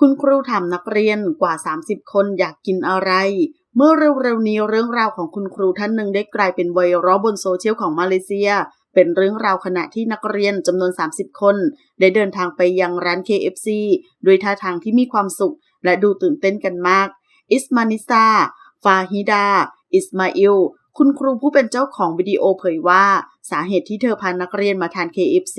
คุณครูถามนักเรียนกว่า 30 คนอยากกินอะไร เมื่อเร็วๆนี้เรื่องราวของคุณครูท่านหนึ่งได้กลายเป็นไวรัลบนโซเชียลของมาเลเซีย เป็นเรื่องราวขณะที่นักเรียนจำนวน 30 คน ได้เดินทางไปยังร้าน KFC ด้วยท่าทางที่มีความสุข และดูตื่นเต้นกันมาก อิสมานิซาฟาฮิดา อิสมาอิล คุณครูผู้เป็นเจ้าของวิดีโอเผยว่า สาเหตุที่เธอพานักเรียนมาทาน KFC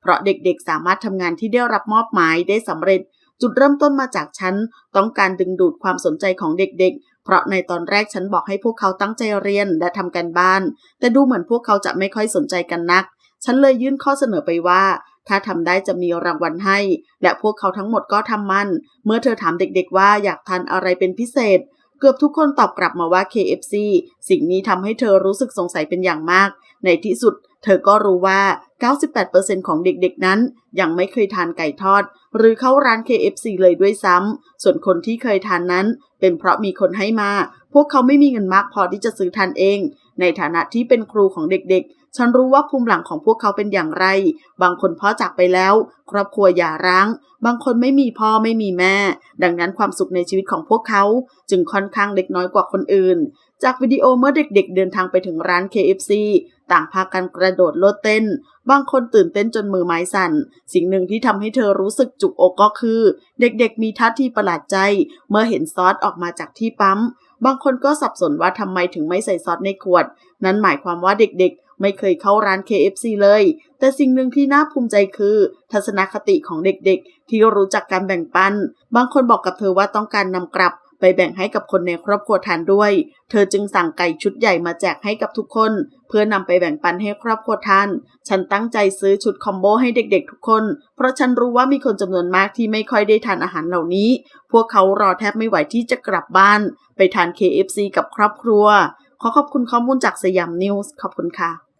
เพราะเด็กๆสามารถทำงานที่ได้รับมอบหมายได้สำเร็จ จุดเริ่มต้นมาจากฉันต้องการดึงดูดความสนใจของเด็กๆ เพราะในตอนแรกฉันบอกให้พวกเขาตั้งใจเรียนและทำการบ้าน แต่ดูเหมือนพวกเขาจะไม่ค่อยสนใจกันนัก ฉันเลยยื่นข้อเสนอไปว่า ถ้าทำได้จะมีรางวัลให้ และพวกเขาทั้งหมดก็ทำมัน เมื่อเธอถามเด็กๆว่าอยากทานอะไรเป็นพิเศษเกือบทุกคนตอบกลับมาว่า KFC สิ่งนี้ทำให้เธอรู้สึกสงสัยเป็นอย่างมาก ในที่สุด เธอก็รู้ว่า 98%ของเด็กๆนั้นยังไม่เคยทานไก่ทอด หรือเข้าร้าน KFC เลยด้วยซ้ำ ส่วนคนที่เคยทานนั้น เป็นเพราะมีคนให้มา พวกเขาไม่มีเงินมากพอที่จะซื้อทานเอง ในฐานะที่เป็นครูของเด็กๆ ฉันรู้ว่าภูมิหลังของพวกเขาเป็นอย่างไร บางคนพ่อจากไปแล้ว ครอบครัวหย่าร้าง บางคนไม่มีพ่อไม่มีแม่ ดังนั้นความสุขในชีวิตของพวกเขา จึงค่อนข้างเล็กน้อยกว่าคนอื่น จากวิดีโอเมื่อเด็กๆ เดินทางไปถึงร้าน KFC ต่างพากันกระโดดโลดเต้น บางคนตื่นเต้นจนมือไม้สั่น สิ่งหนึ่งที่ทำให้เธอรู้สึกจุกอกก็คือ เด็กๆ มีท่าทีประหลาดใจ เมื่อเห็นซอสออกมาจากที่ปั๊ม บางคนก็สับสนว่าทำไมถึงไม่ใส่ซอสในขวด นั้นหมายความว่าเด็กๆ ไม่เคยเข้าร้าน KFC เลย แต่สิ่งหนึ่งที่น่าภูมิใจคือ ทัศนคติของเด็กๆ ที่รู้จักการแบ่งปัน บางคนบอกกับเธอว่าต้องการนำกลับไปแบ่งให้กับคนในครอบครัวทานด้วย เธอจึงสั่งไก่ชุดใหญ่มาแจกให้กับทุกคน เพื่อนำไปแบ่งปันให้ครอบครัวทาน ฉันตั้งใจซื้อชุดคอมโบให้เด็กๆทุกคน เพราะฉันรู้ว่ามีคนจำนวนมากที่ไม่ค่อยได้ทานอาหารเหล่านี้ พวกเขารอแทบไม่ไหวที่จะกลับบ้าน ไปทาน KFC กับครอบครัว ขอขอบคุณข้อมูลจากสยามนิวส์ ขอบคุณค่ะ